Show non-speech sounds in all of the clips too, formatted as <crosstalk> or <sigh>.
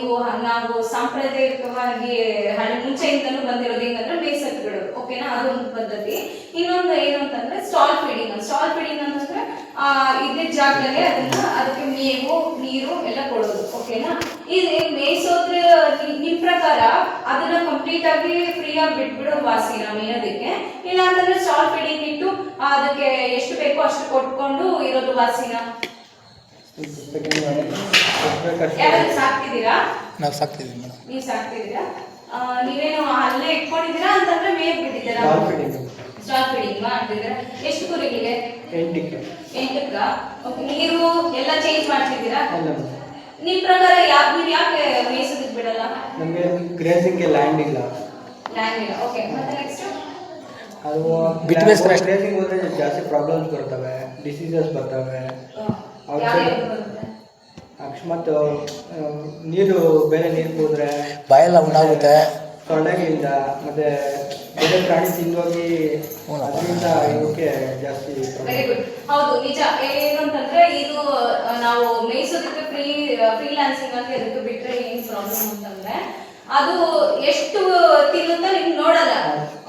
ನೀವು ನಾವು ಸಾಂಪ್ರದಾಯಿಕವಾಗಿ ಮುಂಚೆಯಿಂದಲೂ ಬಂದಿರೋದು ಏನಂದ್ರೆ ಬೇಸತ್ಗಳು ಓಕೆನಾ ಅದೊಂದು ಪದ್ಧತಿ. ಇನ್ನೊಂದು ಏನು ಅಂತಂದ್ರೆ ಸ್ಟಾಲ್ ಫೀಡಿಂಗ್ ಸ್ಟಾಲ್ ಫೀಡಿಂಗ್ ಅಂತಂದ್ರೆ, ಆ, ಇದ್ದಿದ್ದ ಜಾಗದಲ್ಲಿ ಅದನ್ನ ಅದಕ್ಕೆ ಮೇವು, ನೀರು ಎಲ್ಲ ಕೊಡೋದು ಓಕೆನಾ ಇದು ಮೇಯಿಸೋದ್ರ ನಿಮ್ ಪ್ರಕಾರ ಅದನ್ನ ಕಂಪ್ಲೀಟ್ ಆಗಿ ಫ್ರೀ ಆಗಿ ಬಿಟ್ಬಿಡೋ ವಾಸಿನ ಮೇಯೋದಕ್ಕೆ ಇಲ್ಲ ಅಂತಂದ್ರೆ ಸ್ಟಾಲ್ ಫೀಡಿಂಗ್ ಇಟ್ಟು ಅದಕ್ಕೆ ಎಷ್ಟು ಬೇಕೋ ಅಷ್ಟು ಕೊಟ್ಕೊಂಡು ಇರೋದು ವಾಸಿನ? ಯಾರಾದ್ರೂ ಸಾಕ್ತಿದ್ದೀರಾ? ನಾವು ಸಾಕ್ತಿದ್ದೀವಿ ಮೇಡಮ್. ನೀವು ಸಾಕ್ತಿದ್ದೀರಾ? ಆ, ನೀವೇನು ಅಲ್ಲೇ ಇಟ್ಕೊಂಡಿದ್ದೀರಾ? ಅಂತಂದ್ರೆ ಮೇಲ್ ಬಿಟ್ಟಿದ್ದೀರಾ. ಸ್ಟಾಲ್ ಎಷ್ಟು ಕುರಿಗಳಿಗೆ? ಎಂಟಕ್ಕೆ. ಎಂಟಕ್ಕ? ಓಕೆ ನೀರು ಎಲ್ಲ ಚೇಂಜ್ ಮಾಡ್ತಿದ್ದೀರಾ? ಅಲ್ಲ ನಿಮ್ ಪ್ರಕಾರ ಯಾವ ನೀವು ಯಾಕೆ ಮೇಯಿಸೋದಕ್ಕೆ ಬಿಡಲ್ಲ? ನಮಗೆ ಗ್ರೇಸಿಂಗ್ಗೆ ಲ್ಯಾಂಡ್ ಇಲ್ಲ. ಲ್ಯಾಂಡ್ ಇಲ್ಲ. ಓಕೆ ಮತ್ತೆ ನೆಕ್ಸ್ಟ್ ಅದು ಬಿಟ್ಟು ಅಷ್ಟೇ. ಗ್ರೇಸಿಂಗ್ ಹೋದ್ರೆ ಜಾಸ್ತಿ ಪ್ರಾಬ್ಲಮ್ಸ್ ಬರ್ತವೆ ಡಿಸೀಸಸ್ ಬರ್ತವೆ. ಯಾವ. ಅಕಸ್ಮಾತ್ ನೀರು ಬೇರೆ ನೀರು ಹೋದ್ರೆ ಬಾಯೆಲ್ಲ ಉಂಟಾಗುತ್ತೆ ಸೊಳ್ಳೆಗಳಿಂದ ಮತ್ತೆ ಬೇರೆ ಪ್ರಾಣಿ ತಿಂದೋಗಿ. ಅದರಿಂದ ಇದಕ್ಕೆ ಜಾಸ್ತಿ ವೆರಿ ಗುಡ್ ಹೌದು ನಿಜ. ಏನು ಅಂತಂದ್ರೆ ಇದು ನಾವು ಮೇಯಿಸೋದಕ್ಕೆ ಫ್ರೀ ಫ್ರೀಲಾನ್ಸಿಂಗ್ ಅಂತ ಇದಕ್ಕೆ ಬಿಟ್ರೆ ಏನ್ ಪ್ರಾಬ್ಲಮ್ ಅಂತಂದ್ರೆ ಅದು ಎಷ್ಟು ತಿನ್ನುತ್ತೋ ನೀವು ನೋಡಲ್ಲ.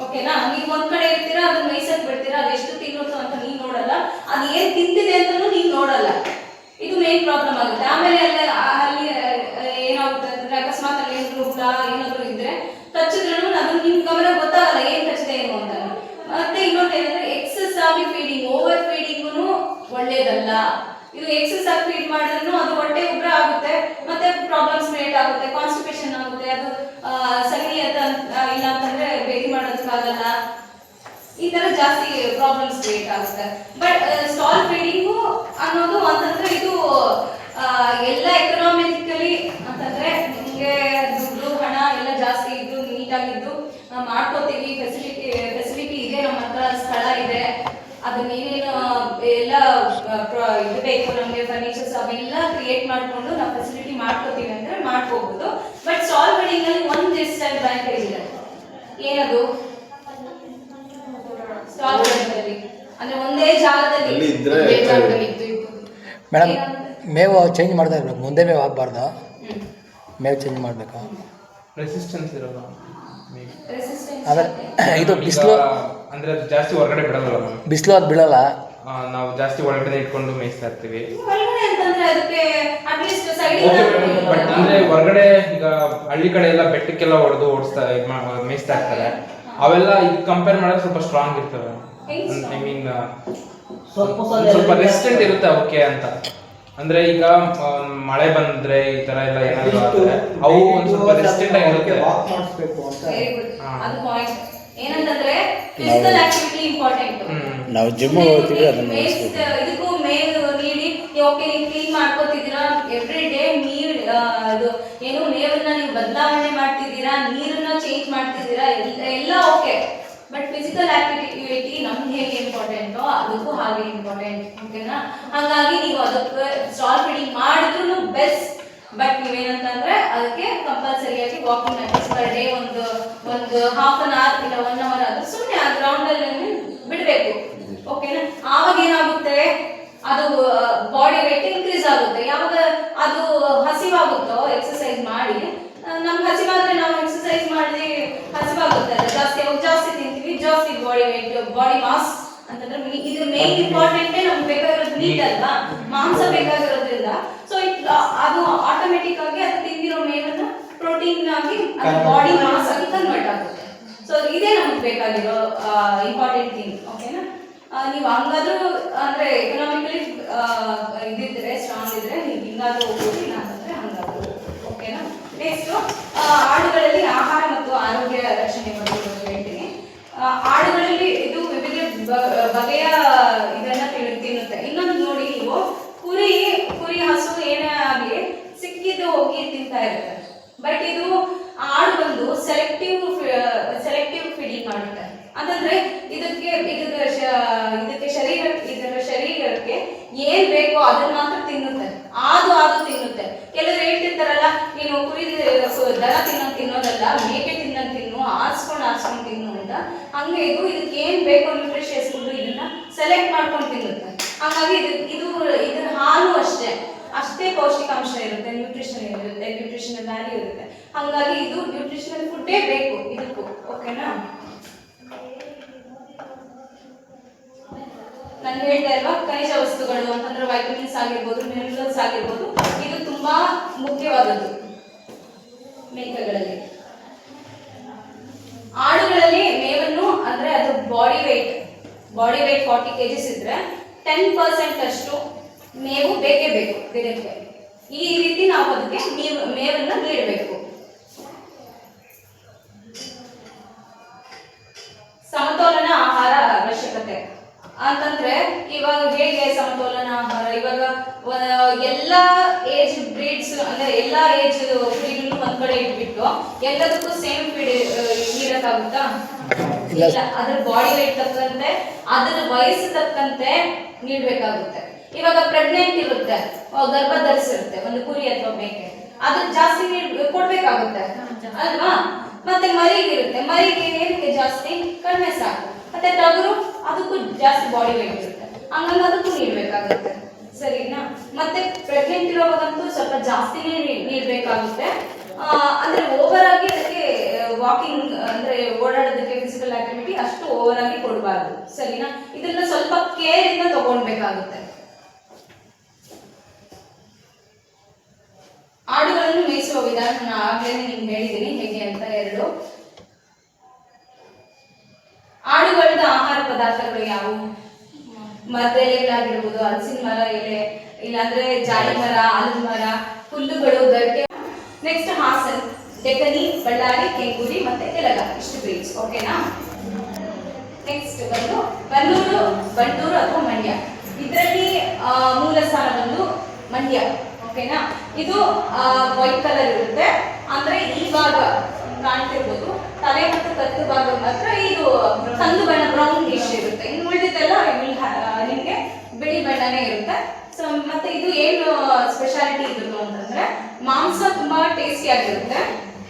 ಓಕೆನಾ ನೀವು ಒಂದ್ ಕಡೆ ಇರ್ತೀರಾ ಅದು ಮೇಯ್ಸಕ್ ಬಿಡ್ತೀರಾ ಅದು ಎಷ್ಟು ತಿನ್ನುತ್ತೋ ಅಂತ ನೀವು ನೋಡಲ್ಲ. ಅದು ಏನ್ ತಿಂತಿದೆ ಅಂತಾನು ನೀವು ನೋಡಲ್ಲ. ಇದು ಮೇನ್ ಪ್ರಾಬ್ಲಮ್ ಆಗುತ್ತೆ. ಆಮೇಲೆ ಅಲ್ಲ ಅಲ್ಲಿ ಏನಾಗುತ್ತೆ ಅಂತಂದ್ರೆ ಅಕಸ್ಮಾತ್ ಅಲ್ಲಿ ಏನಾದ್ರು ಹುಳ ಏನಾದ್ರು ಇದ್ರೆ ಕಚ್ಚಿದ್ರೂ ಅದು ನಿಮ್ ಗಮನ ಗೊತ್ತಾಗಲ್ಲ ಏನ್ ಕಚ್ಚಿದೆ ಏನು ಅಂತ. ಮತ್ತೆ ಇನ್ನೊಂದು ಏನಂದ್ರೆ ಎಕ್ಸಸ್ ಆಗಿ ಫೀಡಿಂಗ್ ಓವರ್ ಫೀಡಿಂಗು ಒಳ್ಳೇದಲ್ಲ. ಇದು ಎಕ್ಸಸ್ ಆಗಿ ಫೀಡ್ ಮಾಡಿದ್ರು ಅದು ಹೊಟ್ಟೆ ಉಗ್ರ ಆಗುತ್ತೆ, ಮತ್ತೆ ಪ್ರಾಬ್ಲಮ್ಸ್ ಕ್ರಿಯೇಟ್ ಆಗುತ್ತೆ ಕಾನ್ಸ್ಟಿಪೇಷನ್ ಆಗುತ್ತೆ, ಅದು ಸರಿ ಅಂತ ಇಲ್ಲ ಅಂತಂದ್ರೆ ಮಾಡೋದಕ್ಕೆ ಮಾಡೋದಕ್ಕಾಗಲ್ಲ. ಈ ತರ ಜಾಸ್ತಿ ಪ್ರಾಬ್ಲಮ್ಸ್ ಕ್ರಿಯೇಟ್ ಆಗುತ್ತೆ. ಬಟ್ ಸ್ಟಾಲ್ ಫೀಡಿಂಗು ಅನ್ನೋದು ಅಂತಂದ್ರೆ ಎಲ್ಲ ಎಕನಾಮಿಕಲಿ ಅಂತಂದ್ರೆ ನಿಮಗೆ ದುಡ್ಡು ಹಣ ಎಲ್ಲ ಜಾಸ್ತಿ ಇದ್ದು ನೀಟಾಗಿದ್ದು ಮಾಡ್ಕೋತೀವಿ. ಫೆಸಿಲಿಟಿ ಫೆಸಿಲಿಟಿ ಇದೆ ನಮ್ಮ ಹತ್ರ ಸ್ಥಳ ಇದೆ. ಅದನ್ನೇನೇನು ಎಲ್ಲ ಇದು ಬೇಕು ನಮಗೆ ಫರ್ನಿಚರ್ಸ್ ಅವೆಲ್ಲ ಕ್ರಿಯೇಟ್ ಮಾಡ್ಕೊಂಡು ನಾವು ಫೆಸಿಲಿಟಿ ಮಾಡ್ಕೋತೀವಿ ಅಂದ್ರೆ ಮಾಡ್ಕೋಬಹುದು ಬಟ್ ಸಾಲ್ ಬಿಲ್ಡಿಂಗಲ್ಲಿ ಅಲ್ಲಿ ಒಂದು ಡಿಸ್ಅಡ್ವಾಂಟೇಜ್ ಇದೆ. ಏನದು? ಸ್ಟಾಲ್ ಬಿಲ್ಡಿಂಗಲ್ಲಿ ಅಂದ್ರೆ ಒಂದೇ ಜಾಗದಲ್ಲಿ ಇದ್ರೆ ಒಂದೇ ಜಾಗದಲ್ಲಿ ಇದ್ದು ಇದ್ದು. ಮೇಡಮ್ ಮೇವು ಚೇಂಜ್ ಮಾಡ್ತಾ ಇರ್ಬೇಕು. ಮುಂದೆ ಮೇವು ಆಗಬಾರ್ದು ಮೇವು ಚೇಂಜ್ ಮಾಡಬೇಕು? ರೆಸಿಸ್ಟೆನ್ಸ್ ಇರೋದು. ಆದರೆ ಇದೆ. ಈಗ ಬಿಸಿಲು ಅಂದ್ರೆ ಅದು ಜಾಸ್ತಿ ಹೊರಗಡೆ ಬಿಡಲ್ಲ ಬಿಸಿಲು ಅದು ಬಿಡಲ್ಲ? ನಾವು ಜಾಸ್ತಿ ಒಳಗಡೆ ಇಟ್ಕೊಂಡು ಮೇಯಿಸ್ತಾ ಇರ್ತೀವಿ. ಅಂತಂದ್ರೆ ಅದಕ್ಕೆ ಅಟ್ಲೀಸ್ಟ್ ಸೈಡ್ ಓಕೆ ಬಟ್ ಅಂದ್ರೆ ಹೊರಗಡೆ ಈಗ ಹಳ್ಳಿ ಕಡೆ ಎಲ್ಲ ಬೆಟ್ಟಕ್ಕೆಲ್ಲ ಹೊಡೆದು ಓಡಿಸ್ತಾ ಮೇಯಿಸ್ತಾ ಇರ್ತಾರೆ. ಅವೆಲ್ಲ ಇದು ಕಂಪೇರ್ ಮಾಡಿದ್ರೆ ಸ್ವಲ್ಪ ಸ್ಟ್ರಾಂಗ್ ಇರ್ತವೆ. ಐ ಮೀನ್ ಸ್ವಲ್ಪ ಸ್ವಲ್ಪ ರೆಸಿಸ್ಟೆಂಟ್ ಇರುತ್ತೆ ಓಕೆ ಅಂತ. ಅಂದ್ರೆ ಈಗ ಮಳೆ ಬಂದ್ರೆ ಈ ತರ ಎಲ್ಲ ಏನಾದ್ರು ಆದ್ರೆ ಅವು ಒಂದ್ ಸ್ವಲ್ಪ ರೆಸಿಸ್ಟೆಂಟ್ ಆಗಿರುತ್ತೆ. ವಾಕ್ ಮಾಡಿಸ್ಬೇಕು ಅಂತ. ವೆರಿ ಗುಡ್ ಅದು ಪಾಯಿಂಟ್ ಏನಂತಂದ್ರೆ ಫಿಸಿಕಲ್ ಆಕ್ಟಿವಿಟಿ ಇಂಪಾರ್ಟೆಂಟ್ ಹ್ಮ್. ನಾವು ಜಿಮ್ ಹೋಗ್ತೀವಿ ಅದನ್ನು ಇದಕ್ಕೂ ಮೇಲ್ ನೀಡಿ ಓಕೆ ನೀವು ಕ್ಲೀನ್ ಮಾಡ್ಕೋತಿದ್ದೀರಾ? ಎವ್ರಿ ಡೇ ನೀರ್ ಆ, ಅದು ಏನು ಮೇವನ್ನ ನೀವು ಬದಲಾವಣೆ ಮಾಡ್ತಿದ್ದೀರಾ? ನೀರನ್ನ ಚೇಂಜ್ ಮಾಡ್ತಿದ್ದೀರಾ? ಎಲ್ಲ ಓಕೆ ಬಟ್ ಫಿಸಿಕಲ್ ಆಕ್ಟಿವಿಟಿ ನಮ್ಗೆ ಹೇಗೆ ಇಂಪಾರ್ಟೆಂಟೋ ಅದಕ್ಕೂ ಹಾಗೆ ಇಂಪಾರ್ಟೆಂಟ್ ಓಕೆನಾ ಹಾಗಾಗಿ ನೀವು ಅದಕ್ಕೆ ಸ್ಟಾಲ್ ಫೀಡಿಂಗ್ ಮಾಡಿದ್ರು ಬೆಸ್ಟ್ ಬಟ್ ನೀವೇನಂತಂದ್ರೆ ಅದಕ್ಕೆ ಕಂಪಲ್ಸರಿಯಾಗಿ ವಾಕಿಂಗ್ ಮೆಥಡ್ಸ್ ಪರ್ ಡೇ ಒಂದು ಒಂದು ಹಾಫ್ ಅನ್ ಅವರ್ ಇಲ್ಲ ಒನ್ ಅವರ್ ಆದ್ರೂ ಸುಮ್ಮನೆ ಆ ಗ್ರೌಂಡ್ ಅಲ್ಲಿ ಬಿಡಬೇಕು. ಓಕೆನಾ ಆವಾಗ ಏನಾಗುತ್ತೆ? ಅದು ಬಾಡಿ ವೇಟ್ ಇನ್ಕ್ರೀಸ್ ಆಗುತ್ತೆ. ಯಾವಾಗ ಅದು ಹಸಿವಾಗುತ್ತೋ ಎಕ್ಸಸೈಸ್ ಮಾಡಿ ನಮ್ಗೆ ಹಸಿವಾದ್ರೆ ನಾವು ಎಕ್ಸಸೈಸ್ ಮಾಡಿ ಹಸಿವಾಗುತ್ತೆ. ಜಾಸ್ತಿ ಜಾಸ್ತಿ ಬಾಡಿ ಬಾಡಿ ಮಾಸ್ ಅಂತಂದ್ರೆ ಇದು ಮೇನ್ ಇಂಪಾರ್ಟೆಂಟ್ ನಮ್ಗೆ ಬೇಕಾಗಿರೋದು ನೀಟ್ ಅಲ್ವಾ? ಮಾಂಸ ಬೇಕಾಗಿರೋದ್ರಿಂದ. ಸೊ ಅದು ಆಟೋಮೆಟಿಕ್ ಆಗಿ ಅದು ತಿಂದಿರೋ ಮೇವನ್ನ ಪ್ರೋಟೀನ್ ಆಗಿ ಬಾಡಿ ಮಾಸ್ ಆಗಿ ಕನ್ವರ್ಟ್ ಆಗುತ್ತೆ. ಸೊ ಇದೇ ನಮ್ಗೆ ಬೇಕಾಗಿರೋ ಇಂಪಾರ್ಟೆಂಟ್ ಥಿಂಗ್ ಓಕೆನಾ ನೀವು ಹಂಗಾದ್ರೂ ಅಂದ್ರೆ ಎಕನಾಮಿಕಲಿ ಇದಿದ್ರೆ ಸ್ಟ್ರಾಂಗ್ ಇದ್ರೆ ನೀವು ಹಿಂಗಾದ್ರೂ ಹೋಗ್ಬೋದು ಇಲ್ಲ ಅಂತಂದ್ರೆ ಹಂಗಾದ್ರು ಓಕೆನಾ ನೆಕ್ಸ್ಟ್ ಆಡುಗಳಲ್ಲಿ ಆಹಾರ ಮತ್ತು ಆರೋಗ್ಯ ರಕ್ಷಣೆ ಬಗ್ಗೆ ಒಂದು ಹೇಳ್ತೀನಿ ಆ, ಆಡುಗಳಲ್ಲಿ ಇದು ವಿವಿಧ ಬ- ಬಗೆಯ ಇದನ್ನ ತಿನ್- ತಿನ್ನುತ್ತೆ ಇನ್ನೊಂದು ನೋಡಿ ನೀವು ಕುರಿ ಕುರಿ ಹಸು ಏನೇ ಆಗಲಿ ಸಿಕ್ಕಿದ್ದು ಹೋಗಿ ತಿಂತಾ ಇರುತ್ತೆ ಬಟ್ ಇದು ಆಡು ಬಂದು ಸೆಲೆಕ್ಟಿವ್ ಸೆಲೆಕ್ಟಿವ್ ಫೀಡಿಂಗ್ ಮಾಡುತ್ತೆ ಅಂತಂದ್ರೆ ಇದಕ್ಕೆ ಇದಕ್ಕೆ ಶ- ಇದಕ್ಕೆ ಶರೀರ ಇದರ ಶರೀರಕ್ಕೆ ಏನ್ ಬೇಕೋ ಅದನ್ನ ಮಾತ್ರ ತಿನ್ನುತ್ತೆ ಆದು ಆದು ತಿನ್ನುತ್ತೆ. ಕೆಲವರು ಹೇಳ್ತಿರ್ತಾರಲ್ಲ, ನೀನು ಕುರಿ ದನ ತಿನ್ನೋ, ತಿನ್ನೋದಲ್ಲ, ಮೇಕೆ ತಿನ್ನೋ, ತಿನ್ನು ಆರಿಸ್ಕೊಂಡು ಆರಿಸ್ಕೊಂಡು ತಿನ್ನು ಅಂತ. ಹಂಗೆ ಇದು, ಇದಕ್ಕೆ ಏನ್ ಬೇಕೋ ನ್ಯೂಟ್ರಿಷಿಯಸ್ ಫುಡ್ ಇದನ್ನ ಸೆಲೆಕ್ಟ್ ಮಾಡ್ಕೊಂಡು ತಿನ್ನುತ್ತೆ. ಹಾಗಾಗಿ ಇದು ಇದು, ಇದ್ರ ಹಾಲು ಅಷ್ಟೇ. ಅಷ್ಟೇ ಪೌಷ್ಟಿಕಾಂಶ ಇರುತ್ತೆ ನ್ಯೂಟ್ರಿಷನ್ ಇರುತ್ತೆ ನ್ಯೂಟ್ರಿಷನಲ್ ವ್ಯಾಲ್ಯೂ ಇರುತ್ತೆ. ಹಾಗಾಗಿ ಇದು ನ್ಯೂಟ್ರಿಷನಲ್ ಫುಡ್ಡೇ ಬೇಕು, ಇದಕ್ಕೂ ಓಕೆನಾ ನಾನು ಹೇಳ್ತಾ ಇಲ್ವಾ ಖನಿಜ ವಸ್ತುಗಳು ಅಂತಂದ್ರೆ ವೈಟಮಿನ್ಸ್ ಆಗಿರ್ಬೋದು ಮಿನರಲ್ಸ್ ಆಗಿರ್ಬೋದು, ಇದು ತುಂಬಾ ಮುಖ್ಯವಾದದ್ದು ಮೇಕೆಗಳಲ್ಲಿ. ಆಡುಗಳಲ್ಲಿ ಮೇವನ್ನು ಅಂದ್ರೆ ಅದು body weight body weight forty KGs ಇದ್ರೆ ಟೆನ್ ಪರ್ಸೆಂಟ್ ಅಷ್ಟು ಮೇವು ಬೇಕೇ ಬೇಕು ದಿನಕ್ಕೆ. ಈ ರೀತಿ ನಾವು ಅದಕ್ಕೆ ಕಡೆ ಎಲ್ಲದಕ್ಕೂ ಸೇಮ್ ಫೀಡ್ ನೀಡಕ್ಕಾಗುತ್ತಾ ಇಲ್ಲ. ಅದ್ರ ಬಾಡಿ weight ತಕ್ಕಂತೆ ಅದರ ವಯಸ್ಸು ತಕ್ಕಂತೆ ನೀಡ್ಬೇಕಾಗುತ್ತೆ. ಇವಾಗ ಪ್ರೆಗ್ನೆಂಟ್ ಇರುತ್ತೆ ಗರ್ಭ ಧರಿಸಿರುತ್ತೆ ಒಂದು ಕುರಿ ಅಥವಾ ಮೇಕೆ. ಅದಕ್ಕೆ ಜಾಸ್ತಿ ನೀಡ್ ಕೊಡ್ಬೇಕಾಗುತ್ತೆ. ಅಲ್ವಾ? ಮತ್ತೆ ಮರಿಗಿರುತ್ತೆ ಮರಿಗೆ ಏನಕ್ಕೆ ಜಾಸ್ತಿ? ಕಡಿಮೆ ಸಾಕು. ಮತ್ತೆ ಟಗರು ಅದಕ್ಕೂ ಜಾಸ್ತಿ ಬಾಡಿ weight ಇರುತ್ತೆ. ಹಂಗಾಗಿ ಅದಕ್ಕೂ ನೀಡ್ಬೇಕಾಗುತ್ತೆ. ಸರಿನಾ? ಮತ್ತೆ ಪ್ರೆಗ್ನೆಂಟ್ ಇರೋವಾಗಂತೂ ಸ್ವಲ್ಪ ಜಾಸ್ತಿನೇ ನೀಡ್ಬೇಕಾಗುತ್ತೆ. ಅಂದ್ರೆ ಓವರ್ ಆಗಿ ಅದಕ್ಕೆ ವಾಕಿಂಗ್ ಅಂದ್ರೆ ಓಡಾಡೋದಕ್ಕೆ ಫಿಸಿಕಲ್ ಆಕ್ಟಿವಿಟಿ ಅಷ್ಟು ಓವರ್ ಆಗಿ ಕೊಡಬಾರ್ದು. ಸರಿನಾ? ಇದನ್ನ ಸ್ವಲ್ಪ ಕೇರ್ ಇಂದ ತಗೊಳ್ಬೇಕಾಗುತ್ತೆ. ಆಡುಗಳನ್ನು ಮೇಯಿಸುವ ವಿಧಾನ ನಾನು ಆಗ್ಲೇ ನಿಮ್ಗೆ ಹೇಳಿದ್ದೀನಿ, ಹೇಗೆ ಅಂತ ಎರಡು. ಆಡುಗಳದ್ದು ಆಹಾರ ಪದಾರ್ಥಗಳು ಯಾವುವು? ಮರದ ಎಲೆಗಳಾಗಿರ್ಬೋದು ಹಲಸಿನ ಮರ ಎಲೆ, ಇಲ್ಲಾಂದ್ರೆ ಜಾಲಿ ಮರ, ಆಲದ ಮರ, ಹುಲ್ಲುಗಳು ಗರಿಕೆ ನೆಕ್ಸ್ಟ್ ಹಾಸನ್. ಡೆಕನಿ ಬಳ್ಳಾರಿ ಕೆಂಗೂರಿ ಮತ್ತೆ ತೆಲಗ ಇಷ್ಟು ಬ್ರೀಡ್ಸ್ ಓಕೆನಾ ನೆಕ್ಸ್ಟ್ ಬಂದು ಬನ್ನೂರು ಬಂಡೂರು ಅಥವಾ ಮಂಡ್ಯ ಇದರಲ್ಲಿ ಮೂಲ ಸ್ಥಾನ ಬಂದು ಮಂಡ್ಯ ಓಕೆನಾ ಇದು ವೈಟ್ ಕಲರ್ ಇರುತ್ತೆ. ಅಂದ್ರೆ ಈ ಭಾಗ ಕಾಣ್ತಿರ್ಬೋದು. ತಲೆ ಮತ್ತು ಕತ್ತು ಭಾಗ ಮಾತ್ರ ಇದು ಕಂದು ಬಣ್ಣ ಬ್ರೌನ್ ಡಿಶ್ ಇರುತ್ತೆ. ಇನ್ನು ಉಳಿದಿದ್ದೆಲ್ಲ ನಿಮಗೆ ಬಿಳಿ ಬಣ್ಣನೇ ಇರುತ್ತೆ. ಸೊ ಮತ್ತೆ ಇದು ಏನು ಸ್ಪೆಷಾಲಿಟಿ ಇದ್ರು ಅಂತಂದ್ರೆ ಮಾಂಸ ಟೇಸ್ಟಿ ಆಗಿರುತ್ತೆ.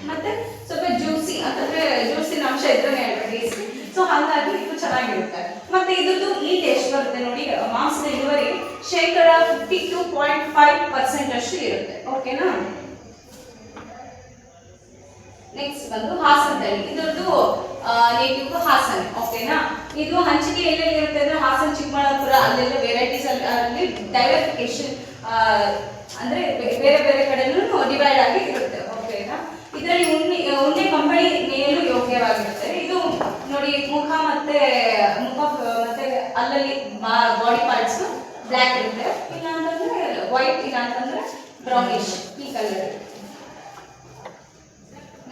ಮತ್ತೆ ಸ್ವಲ್ಪ ಜ್ಯೂಸಿ ಅಂತಂದ್ರೆ ಜ್ಯೂಸಿನ ಅಂಶ ಇದ್ರೆ ಟೇಸ್ಟಿ ಸೊ ಹಾಗಾಗಿ ಇದು ಚೆನ್ನಾಗಿರುತ್ತೆ. ಮತ್ತೆ ಇದ್ರದ್ದು ಈ ಎಷ್ಟು ಬರುತ್ತೆ ನೋಡಿ ಮಾಂಸದ ಇಳುವರಿ ಶೇಕಡ fifty two point five percent ಅಷ್ಟು ಇರುತ್ತೆ. ಓಕೆನಾ ನೆಕ್ಸ್ಟ್ ಬಂದು ಹಾಸನದಲ್ಲಿ. ಇದರದ್ದು ನೇಟಿವ್ ಹಾಸನ. ಓಕೆನಾ ಇದು ಹಂಚಿಕೆ ಎಲ್ಲೆಲ್ಲಿ ಇರುತ್ತೆ ಅಂದ್ರೆ ಹಾಸನ ಚಿಕ್ಕಬಳ್ಳಾಪುರ, ಅಲ್ಲೆಲ್ಲ ವೆರೈಟೀಸ್ ಅಲ್ಲಿ ಡೈವರ್ಫಿಕೇಶನ್ ಅಂದ್ರೆ ಬೇರೆ ಬೇರೆ ಕಡೆನೂ ಡಿವೈಡ್ ಆಗಿ ಇರುತ್ತೆ. ಇದರಲ್ಲಿ ಉಣ್ಣೆ ಉಣ್ಣೆ ಕಂಬಳಿ ಮೇಲು ಯೋಗ್ಯವಾಗಿರುತ್ತೆ. ಇದು ನೋಡಿ, ಮುಖ ಮತ್ತೆ ಮುಖ, ಮತ್ತೆ ಅಲ್ಲಲ್ಲಿ ಬಾಡಿ ಪಾರ್ಟ್ಸ್ ಬ್ಲ್ಯಾಕ್ ಇರುತ್ತೆ. ಇಲ್ಲ ಅಂತಂದ್ರೆ ವೈಟ್ ಇಲ್ಲ ಅಂತಂದ್ರೆ ಬ್ರೌನಿಶ್ ಈ ಕಲರ್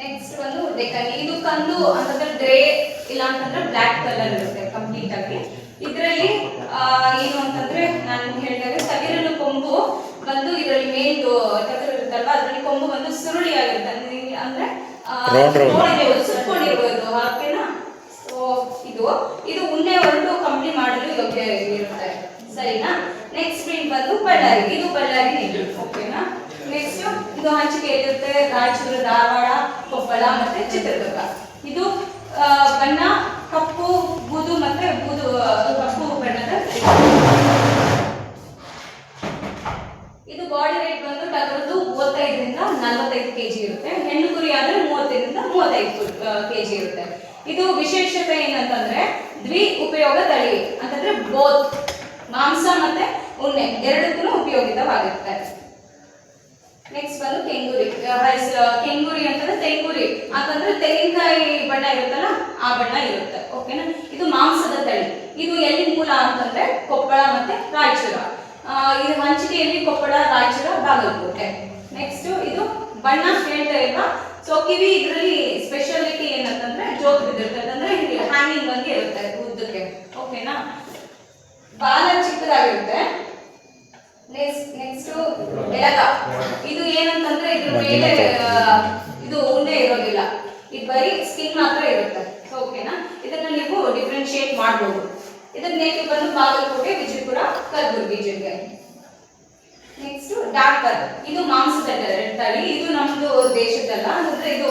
ನೆಕ್ಸ್ಟ್ ಬಂದು ಡೆಕ್ಕನಿ ಇದು ಕಂದು ಅಂತಂದ್ರೆ ಗ್ರೇ ಇಲ್ಲ ಅಂತಂದ್ರೆ ಬ್ಲ್ಯಾಕ್ ಕಲರ್ ಇರುತ್ತೆ ಕಂಪ್ಲೀಟ್ ಆಗಿ. ಇದರಲ್ಲಿ ಏನು ಅಂತಂದ್ರೆ ನಾನು ಹೇಳಿದಾಗ ತಗಿರಲು ಕೊಂಬು ಬಂದು ಇದರಲ್ಲಿ ಮೇನ್ ಟಗರು ಇರುತ್ತಲ್ವಾ ಅದರಲ್ಲಿ ಕೊಂಬು ಬಂದು ಸುರುಳಿ ಆಗಿರುತ್ತೆ ಅಂದ್ರೆ ಸುತ್ಕೊಂಡಿರ್ಬೋದು ಹಾಕೇನಾ ಸೊ ಇದು ಇದು ಉಣ್ಣೆ ಹೊರಟು ಕಂಪ್ನಿ ಮಾಡಲು ಯೋಗ್ಯ ಇರುತ್ತೆ. ಸರಿನಾ? ನೆಕ್ಸ್ಟ್ ಮೀನ್ ಬಂದು ಬಳ್ಳಾರಿ. ಇದು ಬಳ್ಳಾರಿ ಓಕೆನಾ? ನೆಕ್ಸ್ಟ್ ಇದು ಹಂಚಿಕೆ ಇರುತ್ತೆ ರಾಯಚೂರು ಧಾರವಾಡ ಕೊಪ್ಪಳ ಮತ್ತೆ ಚಿತ್ರದುರ್ಗ. ಇದು ಬಣ್ಣ ಕಪ್ಪು ಬೂದು ಮತ್ತೆ ಬೂದು ಅದು ಕಪ್ಪು ಬಣ್ಣದ ಇದು ಬಾಡಿ ರೇಟ್ ಬಂದು ಅದರದ್ದು ಮೂವತ್ತೈದರಿಂದ ನಲವತ್ತೈದು ಕೆಜಿ ಇರುತ್ತೆ. ಹೆಣ್ಣು ಕುರಿ ಆದ್ರೆ ಮೂವತ್ತೈದರಿಂದ ಮೂವತ್ತೈದು ಕೆಜಿ ಇರುತ್ತೆ. ಇದು ವಿಶೇಷತೆ ಏನಂತಂದ್ರೆ ದ್ವಿ ಉಪಯೋಗ ತಳಿ, ಅಂತಂದ್ರೆ ಬೋತ್ ಮಾಂಸ ಮತ್ತೆ ಉಣ್ಣೆ, ಎರಡಕ್ಕೂ ಉಪಯೋಗಿತವಾಗಿರುತ್ತೆ. ನೆಕ್ಸ್ಟ್ ಬಂದು ಕೆಂಗುರಿ ಕೆಂಗುರಿ ಅಂತಂದ್ರೆ ತೆಂಗುರಿ. ಅಂತಂದ್ರೆ ತೆಂಗಿನಕಾಯಿ ಬಣ್ಣ ಇರುತ್ತಲ್ಲ, ಆ ಬಣ್ಣ ಇರುತ್ತೆ. ಓಕೆನಾ ಇದು ಮಾಂಸದ ತಳಿ. ಇದು ಎಲ್ಲಿ ಮೂಲ ಅಂತಂದ್ರೆ ಕೊಪ್ಪಳ ಮತ್ತೆ ರಾಯಚೂರ. ಇದು ಹಂಚಿಕೆಯಲ್ಲಿ ಕೊಪ್ಪಳ, ರಾಯಚೂರ, ಬಾಗಲಕೋಟೆ. ನೆಕ್ಸ್ಟ್ ಇದು ಬಣ್ಣ ಹೇಳ್ತಾ ಇಲ್ವಾ? ಸೊ ಕಿವಿ ಇದರಲ್ಲಿ ಸ್ಪೆಷಾಲಿಟಿ ಏನಂತಂದ್ರೆ ಜೋತ್ ಬಿದ್ದಿರುತ್ತೆ. ಅಂದ್ರೆ ಹ್ಯಾಂಗಿಂಗ್ ಬಂದು ಇರುತ್ತೆ ಉದ್ದಕ್ಕೆ. ಓಕೆನಾ ಬಾಲ ಚಿಕ್ಕದಾಗಿರುತ್ತೆ. ನೆಕ್ಸ್ಟ್ ಬೆಳಗ. ಇದು ಏನಂತಂದ್ರೆ ಇದ್ರ ಮೇಲೆ ಇದು ಉಂಡೆ ಇರೋದಿಲ್ಲ. ಇದು ಬರೀ ಸ್ಕಿನ್ ಮಾತ್ರ ಇರುತ್ತೆ. ಓಕೆನಾ ಇದನ್ನ ನೀವು ಡಿಫ್ರೆನ್ಶಿಯೇಟ್ ಮಾಡ್ಬೋದು. ಇದನ್ನ ನೇಟಿವ್ ಬಂದು ಬಾಗಲಕೋಟೆ ವಿಜಯಪುರ ಕಲಬುರಗಿ ಜಿಲ್ಲೆ ನೆಕ್ಸ್ಟ್ ಡಾಕ್ಟರ್ ಇದು ಮಾಂಸದ ತ- ತಳಿ ಇದು ನಮ್ದು ದೇಶದಲ್ಲ ಅಂದ್ರೆ ಇದು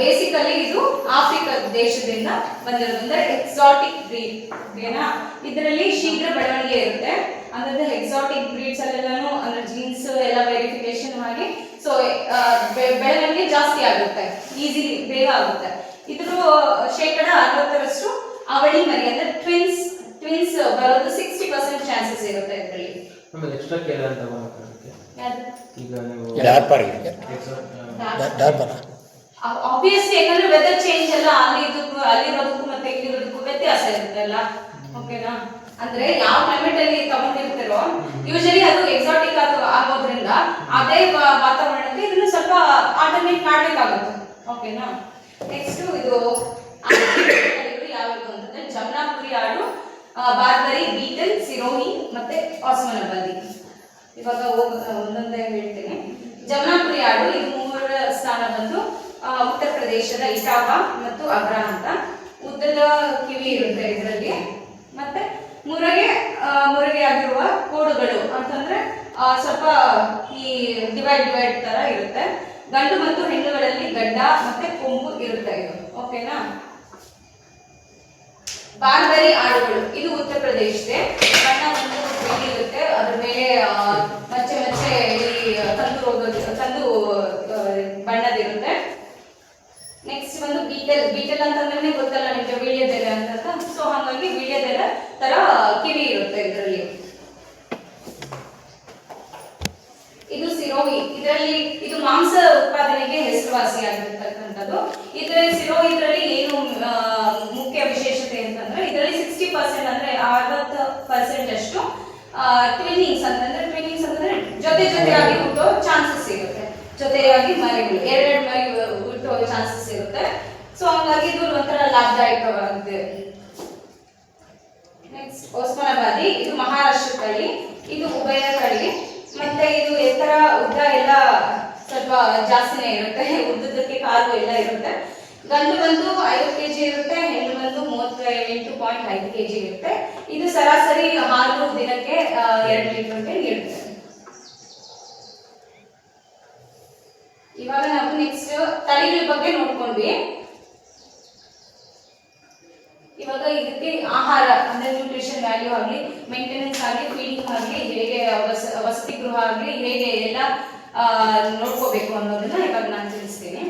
ಬೇಸಿಕಲಿ ಇದು ಆಫ್ರಿಕಾ ದೇಶದಿಂದ ಬಂದಿರೋದ್ರಿಂದ ಎಕ್ಸಾಟಿಕ್ ಬ್ರೀಡ್ ಓಕೆನಾ ಇದರಲ್ಲಿ ಶೀಘ್ರ ಬೆಳವಣಿಗೆ ಇರುತ್ತೆ. ಅಂದ್ರೆ ಎಕ್ಸಾಟಿಕ್ ಬ್ರೀಡ್ಸ್ ಅಲ್ಲೆಲ್ಲಾನು, ಅಂದ್ರೆ ಜೀನ್ಸ್ ಎಲ್ಲ ವೆರಿಫಿಕೇಶನ್ ಆಗಿ ಸೊ ಬೆಳವಣಿಗೆ ಜಾಸ್ತಿ ಆಗುತ್ತೆ. ಈಸಿ ಬೇಗ ಆಗುತ್ತೆ. ಇದ್ರ, ಶೇಕಡ ಅರವತ್ತರಷ್ಟು ಅವಳಿ ಮರಿ, ಅಂದ್ರೆ ಟ್ವಿನ್ಸ್ ಟ್ವಿನ್ಸ್ ಬರೋದು ಸಿಕ್ಸ್ಟಿ ಪರ್ಸೆಂಟ್ ಚಾನ್ಸಸ್ ಇರುತ್ತೆ ಇದರಲ್ಲಿ. ಡಾರ್ಪರ್ಗೆ ಡಾರ್ಪರ ಆಬ್ವಿಯಸ್ಲಿ ಯಾಕಂದ್ರೆ ವೆದರ್ ಚೇಂಜ್ ಎಲ್ಲ ಅಲ್ಲಿ ಇದಕ್ಕೂ ಅಲ್ಲಿರೋದಕ್ಕೂ ಮತ್ತೆ ಇಲ್ಲಿರೋದಕ್ಕೂ ವ್ಯತ್ಯಾಸ ಇರುತ್ತೆ ಅಲ್ಲ? ಓಕೆನಾ ಅಂದ್ರೆ ಯಾವ ಕ್ಲೈಮೇಟ್ ಅಲ್ಲಿ ತಗೊಂಡಿರ್ತೀರೋ ಯೂಶಲಿ ಅದು ಎಕ್ಸಾಟಿಕ್ ಅದು ಆಗೋದ್ರಿಂದ ಅದೇ ವಾತಾವರಣಕ್ಕೆ ಇದನ್ನ ಸ್ವಲ್ಪ ಆಲ್ಟರ್ನೇಟ್ ಮಾಡ್ಬೇಕಾಗುತ್ತೆ. ಓಕೆನಾ ನೆಕ್ಸ್ಟ್ ಇದು <coughs> ಯಾವ್ಯಾವು ಅಂತಂದ್ರೆ ಜಮ್ನಾಪುರಿ ಆಡು ಆ, ಬಾರ್ಬರಿ ಬೀಟಲ್ ಸಿರೋಹಿ ಮತ್ತೆ ಆಸ್ಮನಬಲ್ಲಿ ಬಂದಿ ಇವಾಗ ಒಂದೊಂದೇ ಹೇಳ್ತೀನಿ. ಜಮನಾಪುರಿ ಆಡು, ಇದು ಮೂರರ ಸ್ಥಾನ ಬಂದು ಉತ್ತರ ಪ್ರದೇಶದ ಇಟಾವಾ ಮತ್ತು ಅಗ್ರಾ ಅಂತ. ಉದ್ದದ ಕಿವಿ ಇರುತ್ತೆ ಇದರಲ್ಲಿ. ಮತ್ತೆ ಮುರಗೆ ಮುರಗೆ ಆಗಿರುವ ಕೋಡುಗಳು ಅಂತಂದ್ರೆ ಸ್ವಲ್ಪ ಈ ಡಿವೈಡ್ ಡಿವೈಡ್ ತರ ಇರುತ್ತೆ. ಗಂಡು ಮತ್ತು ಹೆಣ್ಣುಗಳಲ್ಲಿ ಗಡ್ಡ ಮತ್ತೆ ಕೊಂಬು ಇರುತ್ತೆ ಇದು. ಓಕೆನಾ ಬಾರ್ಬರಿ ಆಡುಗಳು. ಇದು ಉತ್ತರ ಪ್ರದೇಶದೆ. ಬಣ್ಣ ಇರುತ್ತೆ ಅದ್ರ ಮೇಲೆ ಮಚ್ಚೆ ಮಚ್ಚೆ ಈ ತಂದು ತಂದು ಬಣ್ಣದಿರುತ್ತೆ. ನೆಕ್ಸ್ಟ್ ಬಂದು ಬೀಟಲ್ ಬೀಟಲ್ ಅಂತಂದ್ರೆ ಗೊತ್ತಲ್ಲ ನಿಮ್ಗೆ ವೀಳ್ಯದೆಲೆ ಅಂತ ಸೊ ಹಾಗಾಗಿ ವೀಳ್ಯದೆಲೆ ತರ ಕಿವಿ ಇರುತ್ತೆ ಇದರಲ್ಲಿ. ಇದು ಸಿರೋಹಿ ಇದರಲ್ಲಿ, ಇದು ಮಾಂಸ ಉತ್ಪಾದನೆಗೆ ಹೆಸರುವಾಸಿಯಾಗಿರ್ತಕ್ಕಂಥದ್ದು ಇದರಲ್ಲಿ ಸಿರೋಹಿ ಇದರಲ್ಲಿ ಏನು ಮುಖ್ಯ ವಿಶೇಷತೆ ಅಂತಂದ್ರೆ, ಇದರಲ್ಲಿ ಸಿಕ್ಸ್ಟಿ ಪರ್ಸೆಂಟ್ ಅಂದ್ರೆ ಅರವತ್ತು ಪರ್ಸೆಂಟ್ ಅಷ್ಟು ಟ್ವಿನಿಂಗ್ಸ್ ಅಂತಂದ್ರೆ ಟ್ವಿನಿಂಗ್ಸ್ ಅಂತಂದ್ರೆ ಜೊತೆ ಜೊತೆಯಾಗಿ ಹುಟ್ಟೋ ಚಾನ್ಸಸ್ ಇರುತ್ತೆ ಜೊತೆಯಾಗಿ ಮರಿಗಳು. ಎರಡೆರಡು ಮರಿ ಹುಟ್ಟೋ ಚಾನ್ಸಸ್ ಇರುತ್ತೆ ಸೊ ಹಂಗಾಗಿ ಇದು ಒಂಥರ ಲಾಭದಾಯಕವಾಗಿದೆ. ನೆಕ್ಸ್ಟ್ ಓಸ್ಮಾನಾಬಾದಿ ಇದು ಮಹಾರಾಷ್ಟ್ರ ತಳಿ. ಇದು ಉಭಯ ತಳಿ. ಮತ್ತೆ ಇದು ಎತ್ತರ ಉದ್ದ ಎಲ್ಲ ಸ್ವಲ್ಪ ಜಾಸ್ತಿನೇ ಇರುತ್ತೆ. ಉದ್ದದಕ್ಕೆ ಕಾಲು ಎಲ್ಲ ಇರುತ್ತೆ. ಗಂಡು ಬಂದು ಐವತ್ತು ಕೆಜಿ ಇರುತ್ತೆ, ಹೆಣ್ಣು ಬಂದು ಮೂವತ್ತ ಎಂಟು ಪಾಯಿಂಟ್ ಐದು ಕೆಜಿ ಇರುತ್ತೆ. ಇದು ಸರಾಸರಿ ಹಾಲು ದಿನಕ್ಕೆ ಎರಡು ಲೀಟರ್ಗೆ ನೀಡುತ್ತೆ ಇವಾಗ ನಾವು ನೆಕ್ಸ್ಟ್ ತಳಿಗಳ ಬಗ್ಗೆ ನೋಡ್ಕೊಂಡ್ವಿ. ಇವಾಗ ಇದಕ್ಕೆ ಆಹಾರ, ಅಂದ್ರೆ ನ್ಯೂಟ್ರಿಷನ್ ವ್ಯಾಲ್ಯೂ ಆಗಲಿ ಮೇಂಟೆನೆನ್ಸ್ ಆಗಲಿ ಫೀಡಿಂಗ್ ಆಗಲಿ, ಹೇಗೆ ವಸ ವಸತಿ ಗೃಹ ಆಗಲಿ, ಹೇಗೆ ಎಲ್ಲ ನೋಡ್ಕೋಬೇಕು ಅನ್ನೋದನ್ನ ಇವಾಗ ನಾನು ತಿಳಿಸ್ತೀನಿ.